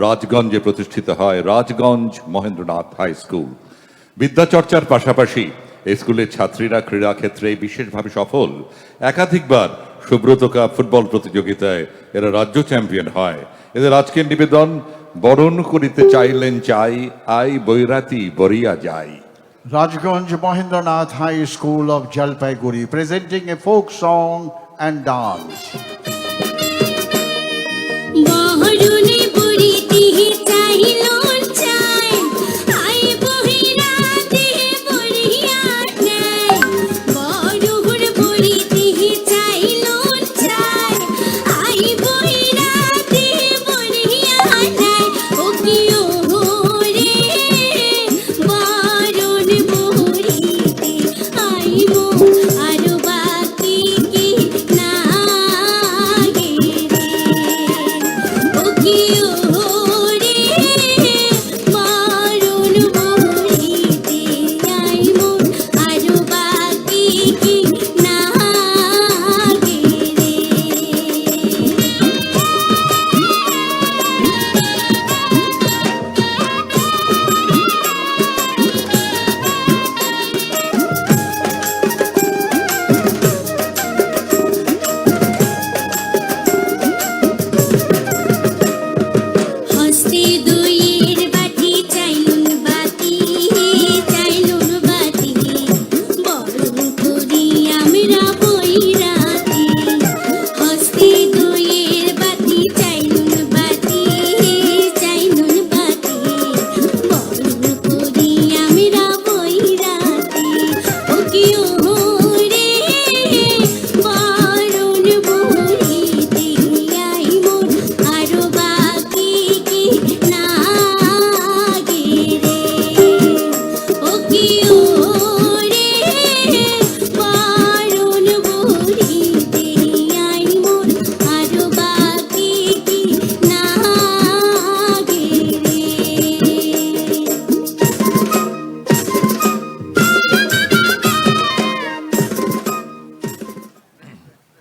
রাজগঞ্জে প্রতিষ্ঠিত হয় Rajganj Mahendranath high school. বিদ্যাচর্চার পাশাপাশি এই স্কুলের ছাত্রীরা ক্রীড়া ক্ষেত্রে বিশেষভাবে সফল। একাধিকবার সুব্রত কাপ ফুটবল প্রতিযোগিতায় এরা রাজ্য চ্যাম্পিয়ন হয়। এদের আজকের নিবেদন, বরণ করিতে চাইলেন চাই, আই বৈরাতি বরিয়া যায় Rajganj Mahendranath High School of Jalpaiguri presenting a folk song and dance.